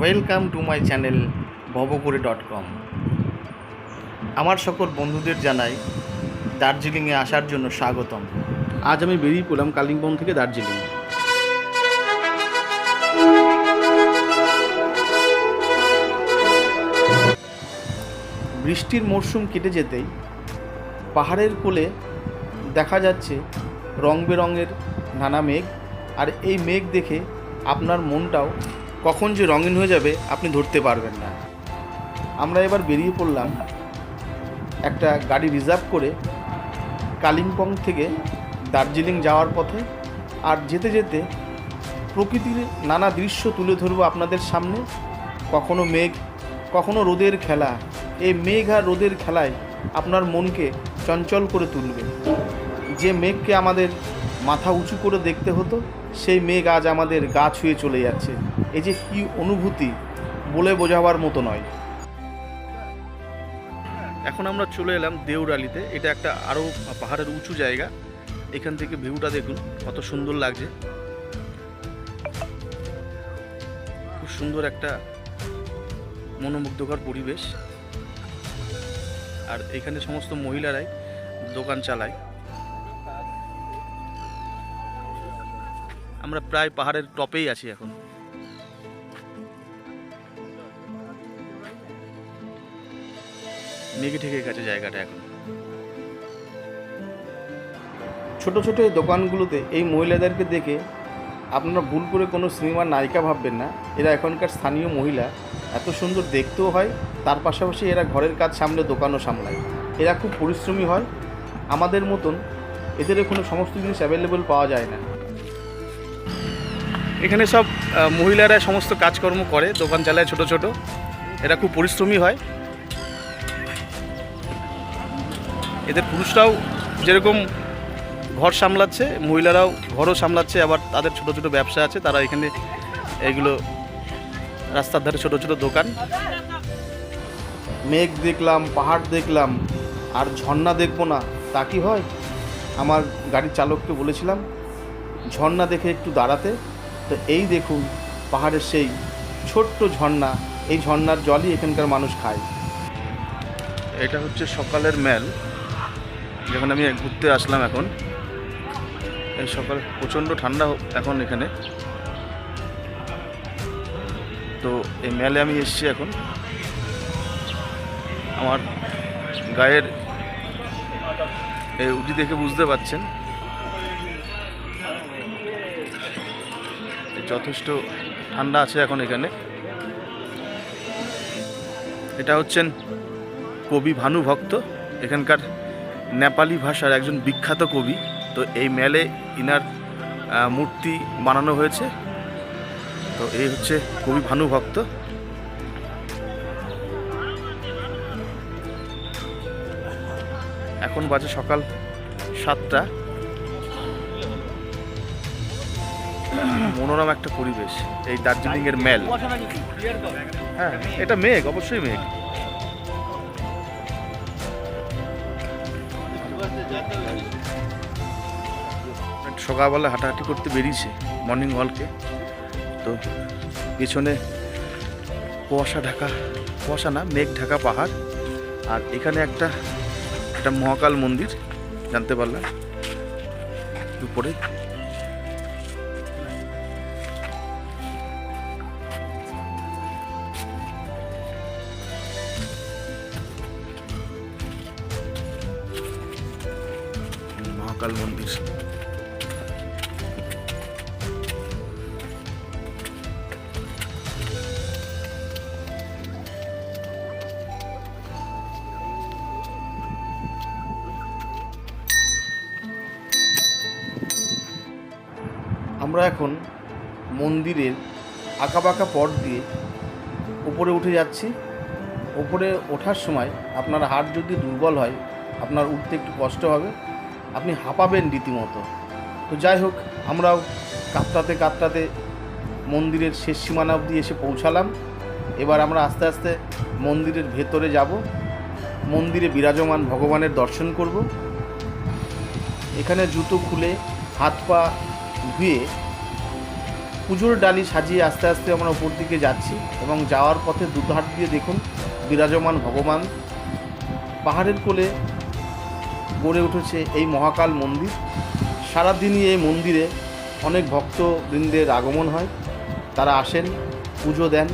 Welcome to my channel Bhabapure dot com আমার সকল বন্ধুদের জানাই, দার্জিলিংয়ে আসার জন্য স্বাগতম। আজ আমি বেরিয়ে পড়লাম কালিম্পং থেকে দার্জিলিং। বৃষ্টির মরশুম কেটে যেতেই পাহাড়ের কোলে দেখা যাচ্ছে রং বেরঙের নানা মেঘ, আর এই মেঘ দেখে আপনার মনটাও কখন যে রঙিন হয়ে যাবে আপনি ধরতে পারবেন না। আমরা এবার বেরিয়ে পড়লাম একটা গাড়ি রিজার্ভ করে কালিম্পং থেকে দার্জিলিং যাওয়ার পথে আর যেতে যেতে প্রকৃতির নানা দৃশ্য তুলে ধরবো আপনাদের সামনে। কখনো মেঘ, কখনো রোদের খেলা। এই মেঘ আর রোদের খেলায় আপনার মনকে চঞ্চল করে তুলবে। যে মেঘকে আমাদের মাথা উঁচু করে দেখতে হতো সেই মেঘ আজ আমাদের গা ছুঁয়ে চলে যাচ্ছে। এই যে কী অনুভূতি, বলে বোঝাবার মতো নয়। এখন আমরা চলে এলাম দেউরালিতে। এটা একটা আরও পাহাড়ের উঁচু জায়গা। এখান থেকে ভিউটা দেখুন, কত সুন্দর লাগছে। খুব সুন্দর একটা মনোমুগ্ধকর পরিবেশ। আর এখানে সমস্ত মহিলারাই দোকান চালায়। আমরা প্রায় পাহাড়ের টপেই আছি এখন। মেঘে ঠেকে গেছে জায়গাটা এখন। ছোট ছোট এই দোকানগুলোতে এই মহিলাদেরকে দেখে আপনারা ভুল করে কোনো সিনেমার নায়িকা ভাববেন না। এরা এখনকার স্থানীয় মহিলা। এত সুন্দর দেখতেও হয়, তার পাশাপাশি এরা ঘরের কাজ সামলে, দোকানও সামলায়। এরা খুব পরিশ্রমী হয়। আমাদের মতন এদের কোনো সমস্ত জিনিস অ্যাভেলেবল পাওয়া যায় না। এখানে সব মহিলারা সমস্ত কাজকর্ম করে, দোকান চালায় ছোট ছোট। এরা খুব পরিশ্রমী হয়। এদের পুরুষরাও যেরকম ঘর সামলাচ্ছে, মহিলারাও ঘরও সামলাচ্ছে, আবার তাদের ছোট ছোট ব্যবসা আছে, তারা এখানে এগুলো রাস্তার ধারে ছোট ছোট দোকান। মেঘ দেখলাম, পাহাড় দেখলাম, আর ঝর্ণা দেখব না, তা কি হয়? আমার গাড়ির চালককে বলেছিলাম, ঝর্ণা দেখে একটু দাঁড়াতে। তো এই দেখুন, পাহাড়ের সেই ছোট্ট ঝর্ণা, এই ঝর্ণার জলই এখানকার মানুষ খায়। এটা হচ্ছে সকালের মেল, যেখানে আমি ঘুরতে আসলাম এখন। এই সকাল, প্রচণ্ড ঠান্ডা এখন এখানে। তো এই মেলে আমি এসেছি এখন। আমার গায়ের এই উটি দেখে বুঝতে পারছেন। যথেষ্ট ঠান্ডা আছে এখন এখানে। এটা হচ্ছেন কবি ভানু ভক্ত। এখানকার নেপালি ভাষার একজন বিখ্যাত কবি। তো এই মেলে ইনার মূর্তি বানানো হয়েছে। তো এই হচ্ছে কবি ভানু ভক্ত। এখন বাজে সকাল সাতটা। মনোরম একটা পরিবেশ, এই দার্জিলিংয়ের মেল। হ্যাঁ এটা মেঘ, অবশ্যই মেঘ। সকালবেলা হাঁটাহাঁটি করতে বেরিয়েছে মর্নিং ওয়ালকে তো পেছনে কুয়াশা ঢাকা, কুয়াশা না, মেঘ ঢাকা পাহাড়। আর এখানে একটা একটা মহাকাল মন্দির, জানতে পারলাম উপরে আমরা এখন মন্দিরের আঁকাবাঁকা পথ দিয়ে উপরে উঠে যাচ্ছি। উপরে ওঠার সময় আপনার হাট যদি দুর্বল হয়, আপনার উঠতে একটু কষ্ট হবে। আপনি হাঁপাবেন রীতিমতো। তো যাই হোক, আমরাও কাঁপতাতে কাঁপতাতে মন্দিরের শেষ সীমানা অবধি এসে পৌঁছালাম। এবার আমরা আস্তে আস্তে মন্দিরের ভেতরে যাব। মন্দিরে বিরাজমান ভগবানের দর্শন করব। এখানে জুতো খুলে হাত পা ধুয়ে পুজোর ডালি সাজিয়ে আস্তে আস্তে আমরা উপর দিকে যাচ্ছি এবং যাওয়ার পথে দুধার দিয়ে দেখুন বিরাজমান ভগবান। পাহাড়ের কোলে গড়ে উঠেছে এই মহাকাল মন্দির। সারাদিনই এই মন্দিরে অনেক ভক্তবৃন্দের আগমন হয়। তারা আসেন, পুজো দেন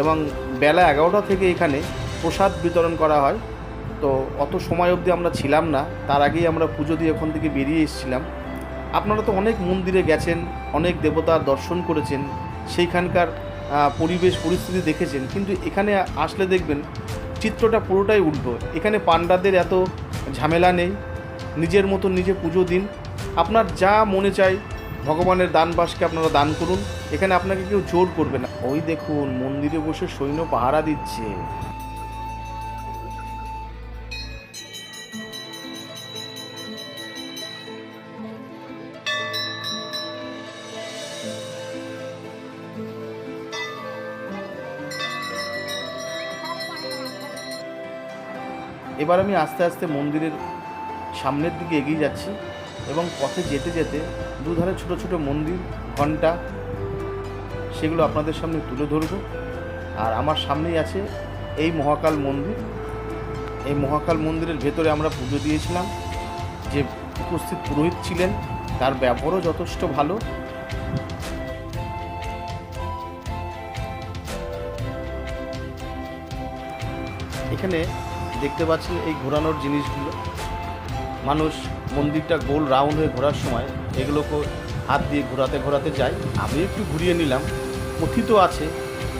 এবং বেলা এগারোটা থেকে এখানে প্রসাদ বিতরণ করা হয়। তো অত সময় অবধি আমরা ছিলাম না। তার আগেই আমরা পুজো দিয়ে ওখান থেকে বেরিয়ে এসেছিলাম। আপনারা তো অনেক মন্দিরে গেছেন, অনেক দেবতার দর্শন করেছেন, সেইখানকার পরিবেশ, পরিস্থিতি দেখেছেন, কিন্তু এখানে আসলে দেখবেন চিত্রটা পুরোটাই উল্টো। এখানে পাণ্ডাদের এত ঝামেলা নেই, নিজের মতো নিজে পুজো দিন। আপনার যা মনে চায় ভগবানের দানবাসকে আপনারা দান করুন। এখানে আপনাকে কেউ জোর করবে না। ওই দেখুন, মন্দিরে বসে সৈন্য পাহারা দিচ্ছে। এবার আমি আস্তে আস্তে মন্দিরের সামনের দিকে এগিয়ে যাচ্ছি এবং পথে যেতে যেতে দুধারে ছোট ছোট মন্দির ঘণ্টা সেগুলো আপনাদের সামনে তুলে ধরব। আর আমার সামনেই আছে এই মহাকাল মন্দির। এই মহাকাল মন্দিরের ভেতরে আমরা পুজো দিয়েছিলাম। যে উপস্থিত পুরোহিত ছিলেন, তার ব্যবহারও যথেষ্ট ভালো। এখানে দেখতে পাচ্ছেন এই ঘোরানোর জিনিসগুলো। মানুষ মন্দিরটা গোল রাউন্ড হয়ে ঘোরার সময় এগুলোকে হাত দিয়ে ঘোরাতে ঘোরাতে যায়। আমি একটু ঘুরিয়ে নিলাম। কথিত আছে,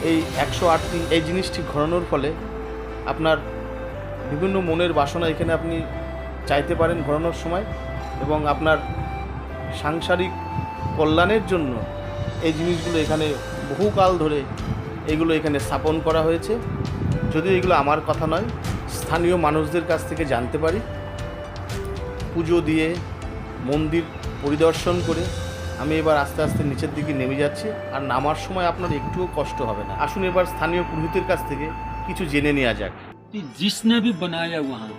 এই একশো আট দিন এই জিনিসটি ঘোরানোর ফলে আপনার বিভিন্ন মনের বাসনা এখানে আপনি চাইতে পারেন ঘোরানোর সময় এবং আপনার সাংসারিক কল্যাণের জন্য এই জিনিসগুলো এখানে বহুকাল ধরে এগুলো এখানে স্থাপন করা হয়েছে। যদিও এগুলো আমার কথা নয় স্থানীয় মানুষদের কাছ থেকে জানতে পারি পুজো দিয়ে মন্দির পরিদর্শন করে আমি এবার আস্তে আস্তে নিচের দিকে নেমে যাচ্ছি আর নামার সময় আপনার একটুও কষ্ট হবে না আসুন এবার স্থানীয় পুরোহিতের কাছ থেকে কিছু জেনে নেওয়া যাক कि जिसने भी बनाया वहाँ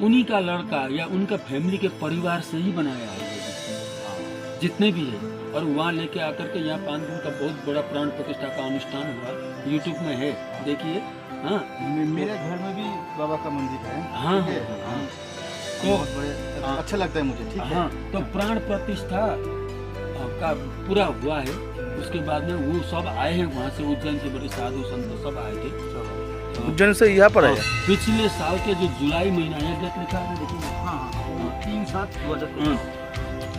उन्हीं का लड़का या उनका फैमिली के परिवार से ही बनाया है ये भी। जितने भी है और वहाँ लेके आकर के यहाँ पाँच दिन का बहुत बड़ा प्राण प्रतिष्ठा का अनुष्ठान हुआ यूट्यूब में है देखिए हाँ। मेरे घर में भी बाबा का मंदिर है। हाँ ठीक है? हाँ, हाँ। तो बड़े हाँ। अच्छा लगता है मुझे ठीक है? हाँ तो प्राण प्रतिष्ठा का पूरा हुआ है। उसके बाद में वो सब आए हैं वहाँ से उज्जैन से बड़े साधु संत सब आए थे। उज्जैन से यहाँ पर आया पिछले साल के जो जुलाई महीना है डेट लिखा है देखिए हाँ हाँ तीन सात दो हज़ार हाँ,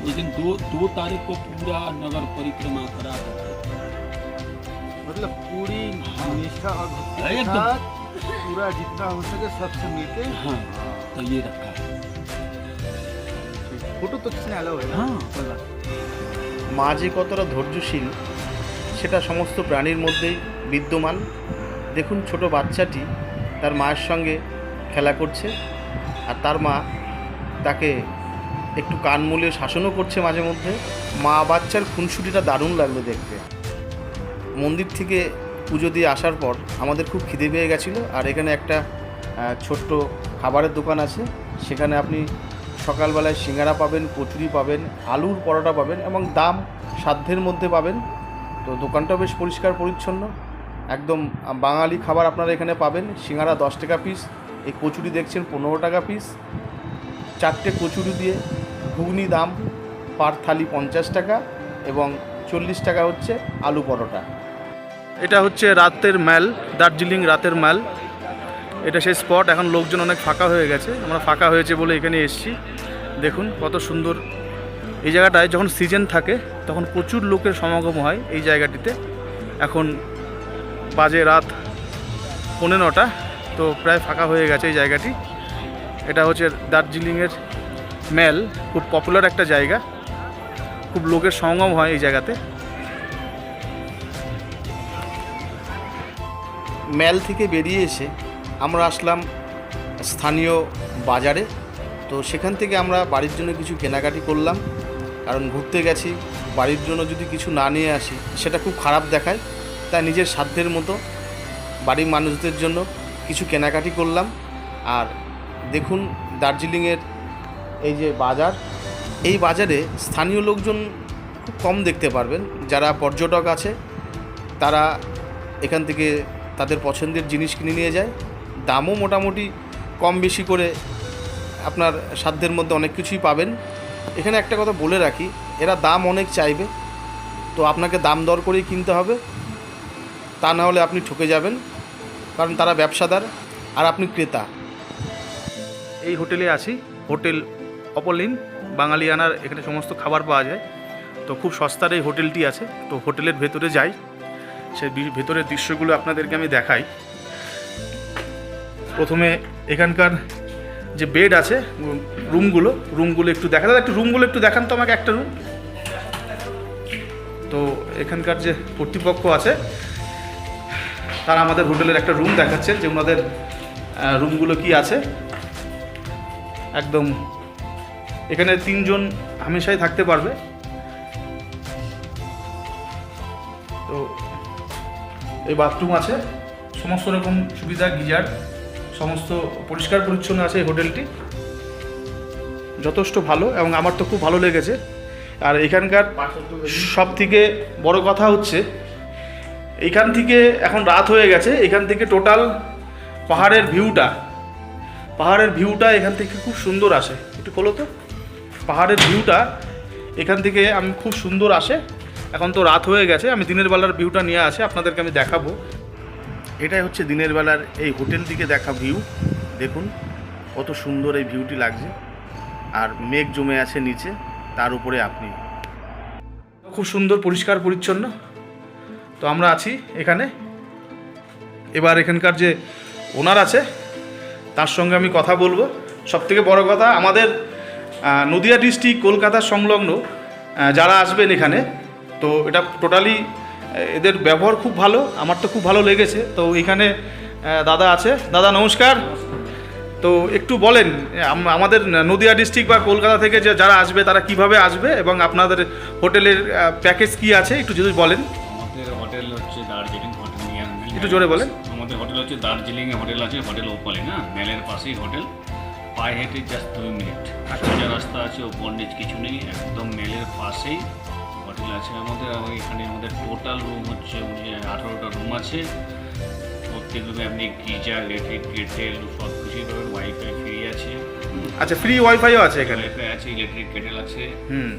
उस दिन दो दो तारीख को पूरा नगर परिक्रमा करा करके मतलब पूरी निष्ठा और भक्ति के एकदम। साथ पूरा जितना हो सके सबसे मिलके हाँ तो ये रखा है फोटो तो किसने अलाउ है ना हाँ बोला। মা যে কতটা ধৈর্যশীল সেটা সমস্ত প্রাণীর মধ্যেই বিদ্যমান দেখুন ছোট বাচ্চাটি তার মায়ের সঙ্গে খেলা করছে আর তার মা তাকে একটু কান মুলিয়ে শাসনও করছে মাঝে মধ্যে মা বাচ্চার খুনসুটিটা দারুণ লাগলো দেখতে মন্দির থেকে পুজো দিয়ে আসার পর আমাদের খুব খিদে পেয়ে গেছিল। আর এখানে একটা ছোট্ট খাবারের দোকান আছে। সেখানে আপনি সকালবেলায় সিঙ্গারা পাবেন, কচুরি পাবেন, আলুর পরোটা পাবেন এবং দাম সাধ্যের মধ্যে পাবেন। তো দোকানটাও বেশ পরিষ্কার পরিচ্ছন্ন। একদম বাঙালি খাবার আপনারা এখানে পাবেন। সিঙ্গারা দশ টাকা পিস এই কচুরি দেখছেন পনেরো টাকা পিস চারটে কচুরি দিয়ে ঘুগনি দাম পার থালি পঞ্চাশ টাকা এবং চল্লিশ টাকা হচ্ছে আলু পরোটা। এটা হচ্ছে রাতের ম্যাল, দার্জিলিং রাতের ম্যাল। এটা সেই স্পট, এখন লোকজন অনেক ফাঁকা হয়ে গেছে। আমরা ফাঁকা হয়েছে বলে এখানে এসেছি। দেখুন কত সুন্দর। এই জায়গাটায় যখন সিজন থাকে, তখন প্রচুর লোকের সমাগম হয় এই জায়গাটিতে। এখন বাজে রাত পৌনে নটা তো প্রায় ফাঁকা হয়ে গেছে এই জায়গাটি। এটা হচ্ছে দার্জিলিংয়ের ম্যাল। খুব পপুলার একটা জায়গা। খুব লোকের সমাগম হয় এই জায়গাতে। ম্যাল থেকে বেরিয়ে এসে আমরা আসলাম স্থানীয় বাজারে। তো সেখান থেকে আমরা বাড়ির জন্য কিছু কেনাকাটি করলাম। কারণ ঘুরতে গেছি, বাড়ির জন্য যদি কিছু না নিয়ে আসি, সেটা খুব খারাপ দেখায়। তাই নিজের সাধ্যের মতো বাড়ির মানুষদের জন্য কিছু কেনাকাটি করলাম। আর দেখুন দার্জিলিংয়ের এই যে বাজার, এই বাজারে স্থানীয় লোকজন খুব কম দেখতে পারবেন। যারা পর্যটক আছে, তারা এখান থেকে তাদের পছন্দের জিনিস কিনে নিয়ে যায়। দামও মোটামুটি কম বেশি করে আপনার সাধ্যের মধ্যে অনেক কিছুই পাবেন। এখানে একটা কথা বলে রাখি, এরা দাম অনেক চাইবে, তো আপনাকে দাম দর করেই কিনতে হবে। তা না হলে আপনি ঠকে যাবেন, কারণ তারা ব্যবসাদার আর আপনি ক্রেতা। এই হোটেলে আছি, হোটেল অপলিন, বাঙালিয়ানার এখানে সমস্ত খাবার পাওয়া যায়। তো খুব সস্তার এই হোটেলটি আছে, তো হোটেলের ভেতরে যাই। সেই ভেতরের দৃশ্যগুলো আপনাদেরকে আমি দেখাই। প্রথমে এখানকার যে বেড আছে, রুমগুলো রুমগুলো একটু দেখা দাদা, একটু রুমগুলো একটু দেখান তো আমাকে একটা রুম। তো এখানকার যে কর্তৃপক্ষ আছে, তারা আমাদের হোটেলের একটা রুম দেখাচ্ছেন যে ওনাদের রুমগুলো কি আছে। একদম এখানে তিনজন হামেশাই থাকতে পারবে। এই বাথরুম আছে। সমস্ত রকম সুবিধা, গিজার, সমস্ত পরিষ্কার পরিচ্ছন্ন আছে এই হোটেলটি। যথেষ্ট ভালো এবং আমার তো খুব ভালো লেগেছে। আর এখানকার সব থেকে বড় কথা হচ্ছে, এখান থেকে এখন রাত হয়ে গেছে, এখান থেকে টোটাল পাহাড়ের ভিউটা পাহাড়ের ভিউটা এখান থেকে খুব সুন্দর আসে। একটু খোলো তো। পাহাড়ের ভিউটা এখান থেকে আমি খুব সুন্দর আসে। এখন তো রাত হয়ে গেছে আমি দিনের বেলার ভিউটা নিয়ে আসে আপনাদেরকে আমি দেখাবো। এটাই হচ্ছে দিনের বেলার এই হোটেল দিকে দেখা ভিউ দেখুন কত সুন্দর এই ভিউটি লাগছে। আর মেঘ জমে আছে নিচে তার উপরে আপনি। খুব সুন্দর পরিষ্কার পরিচ্ছন্ন। তো আমরা আছি এখানে। এবার এখানকার যে ওনার আছে তার সঙ্গে আমি কথা বলব। সব থেকে বড় কথা আমাদের নদিয়া ডিস্ট্রিক্ট কলকাতা সংলগ্ন যারা আসবেন এখানে তো এটা টোটালি এদের ব্যবহার খুব ভালো আমার তো খুব ভালো লেগেছে। তো এখানে দাদা আছে। দাদা নমস্কার। তো একটু বলেন আমাদের নদিয়া ডিস্ট্রিক্ট বা কলকাতা থেকে যে যারা আসবে তারা কীভাবে আসবে এবং আপনাদের হোটেলের প্যাকেজ কি আছে? একটু যদি বলেন। আমাদের হোটেল হচ্ছে দার্জিলিং হোটেল একটু জোরে বলেন। আমাদের হোটেল হচ্ছে দার্জিলিংয়ে হোটেল আছে হোটেল ওপালি না? মেলের পাশেই হোটেল। পায়ে হেঁটে জাস্ট দুই মিনিট। সোজা রাস্তা আছে ওপর নিচ কিছু নেই একদম মেলের পাশেই। হোটেল আছে। আমাদের এবং এখানে আমাদের টোটাল রুম হচ্ছে আঠারোটা রুম আছে। প্রত্যেক রুমে আপনি গিজার ইলেকট্রিক কেটেল সব কিছুই পাবেন ওয়াইফাই ফ্রি আছে। আচ্ছা ফ্রি ওয়াইফাইও আছে এখানে? ওয়াইফাই আছে ইলেকট্রিক কেটেল আছে। হুম।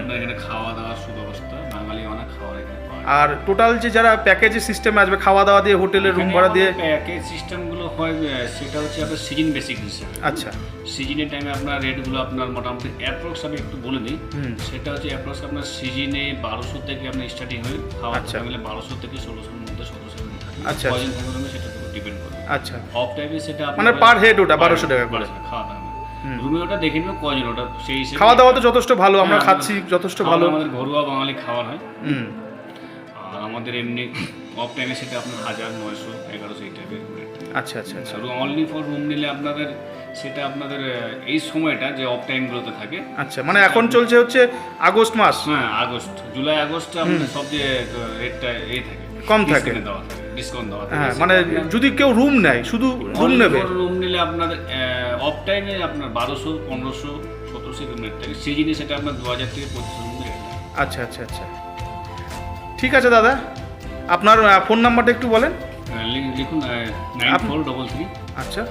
আপনার এখানে খাওয়া দাওয়ার সুব্যবস্থা বাঙালি অনেক খাওয়ার এখানে আর টোটাল যে যারা প্যাকেজের সিস্টেমে আসবে খাওয়া দাওয়া দিয়ে হোটেলের রুম ভাড়া দিয়ে প্যাকেজ সিস্টেমগুলো হয় সেটা হচ্ছে আপনার সিজন বেসিক হিসেবে। আচ্ছা। সিজনের টাইমে আপনার রেটগুলো আপনার মোটামুটি অ্যাপ্রক্স আমি একটু বলে দিই। সেটা হচ্ছে অ্যাপ্রক্স আপনার সিজনে বারোশো থেকে আপনার স্টার্টিং হয়। খাওয়া আচ্ছা। মিলে বারোশো থেকে ষোলোশোর মধ্যে মধ্যে আচ্ছা, রুমে সেটা ডিপেন্ড করে। আচ্ছা। অফ টাইমে সেটা মানে পার হেড ওটা বারোশো টাকা করে। খাওয়া দাওয়া। রুমে ওটা দেখে নেবে কজন ওটা সেই হিসেবে খাওয়া দাওয়া তো যথেষ্ট ভালো আমরা হ্যাঁ, খাচ্ছি যথেষ্ট ভালো। আমাদের ঘরোয়া বাঙালি খাওয়ার হয়। আর আমাদের এমনি অফ টাইমে সেটা আপনার হাজার নয়শো এগারোশো এই টাইপের আচ্ছা আচ্ছা আচ্ছা। অনলি ফর রুম নিলে আপনাদের সেটা আপনাদের এই সময়টা যে অফ টাইমগুলোতে থাকে। আচ্ছা মানে এখন চলছে হচ্ছে আগস্ট মাস। হ্যাঁ আগস্ট জুলাই আগস্টে আপনাদের সবচেয়ে রেটটা এই থাকে। কম থাকে। দেওয়া থাকে। ডিসকাউন্ট দেওয়া হ্যাঁ মানে যদি কেউ রুম নেয় শুধু রুম নেবে। রুম নিলে আপনাদের অফ টাইমে আপনার বারোশো পনেরোশো সতেরোশো এরকম রেট থাকে সেই জিনিস সেটা আপনার দু হাজার থেকে পঁচিশশো রেট আচ্ছা আচ্ছা আচ্ছা। ঠিক আছে দাদা আপনার ফোন নাম্বারটা একটু বলেন। লিখুন নাইন ফোর ডবল থ্রি আচ্ছা।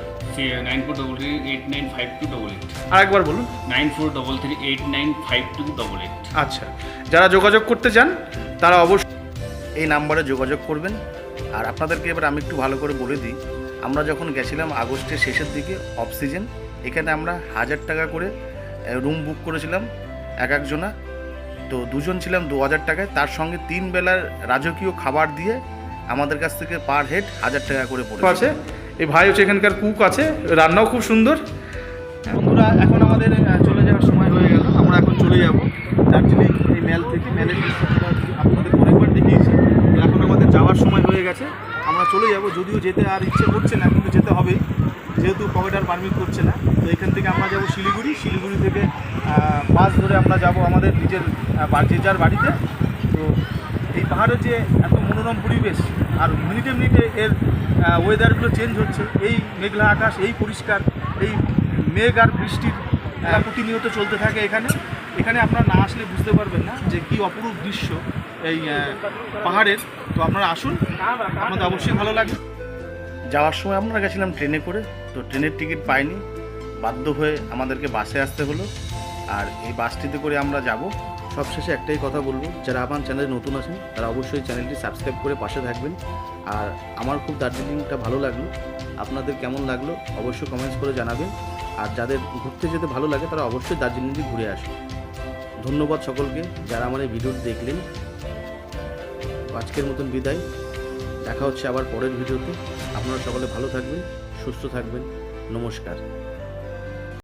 Nine four double three eight nine five two double eight আরেকবার বলুন। Nine four double three eight nine five two double eight আচ্ছা। যারা যোগাযোগ করতে চান তারা অবশ্যই এই নাম্বারে যোগাযোগ করবেন। আর আপনাদেরকে এবার আমি একটু ভালো করে বলে দিই। আমরা যখন গেছিলাম আগস্টের শেষের দিকে অফ সিজন এখানে আমরা হাজার টাকা করে রুম বুক করেছিলাম এক একজনা। তো দুজন ছিলাম দু হাজার টাকায়। তার সঙ্গে তিন বেলার রাজকীয় খাবার দিয়ে আমাদের কাছ থেকে পার হেড হাজার টাকা করে পড়ে আছে। এই ভাই হচ্ছে এখানকার কুক আছে। রান্নাও খুব সুন্দর। বন্ধুরা, এখন আমাদের চলে যাওয়ার সময় হয়ে গেল। আমরা এখন চলে যাব দার্জিলিং এই মেল থেকে। মেলের আপনাদের অনেকবার দেখিয়েছি তো এখন আমাদের যাওয়ার সময় হয়ে গেছে। আমরা চলে যাব, যদিও যেতে আর ইচ্ছে করছে না, কিন্তু যেতে হবেই যেহেতু পকেট আর পারমিট করছে না, তো এখান থেকে আমরা যাব শিলিগুড়ি। শিলিগুড়ি থেকে বাস ধরে আমরা যাব আমাদের নিজের যে যার বাড়িতে। তো এই পাহাড়ের যে এত মনোরম পরিবেশ, আর মিনিটে মিনিটে এর ওয়েদারগুলো চেঞ্জ হচ্ছে, এই মেঘলা আকাশ, এই পরিষ্কার, এই মেঘ আর বৃষ্টির প্রতিনিয়ত চলতে থাকে এখানে। এখানে আপনারা না আসলে বুঝতে পারবেন না যে কি অপরূপ দৃশ্য। এই পাহাড়ের। তো আপনারা আসুন। আপনাদের অবশ্যই ভালো লাগবে। যাওয়ার সময় আমরা গেছিলাম ট্রেনে করে, তো ট্রেনের টিকিট পাইনি। বাধ্য হয়ে আমাদেরকে বাসে আসতে হলো। আর এই বাসটিতে করে আমরা যাব। সবশেষে একটাই কথা বলব, যারা আমার চ্যানেলে নতুন আছেন, তারা অবশ্যই চ্যানেলটি সাবস্ক্রাইব করে পাশে থাকবেন। আর আমার খুব দার্জিলিংটা ভালো লাগল। আপনাদের কেমন লাগল, অবশ্যই কমেন্টস করে জানাবেন। আর যাদের ঘুরতে যেতে ভালো লাগে, তারা অবশ্যই দার্জিলিংটি ঘুরে আসুন। ধন্যবাদ সকলকে যারা আমার এই ভিডিওটি দেখলেন। আজকের মতন বিদায়। দেখা হচ্ছে আবার পরের ভিডিওতে। আপনারা সকলে ভালো থাকবেন, সুস্থ থাকবেন। নমস্কার।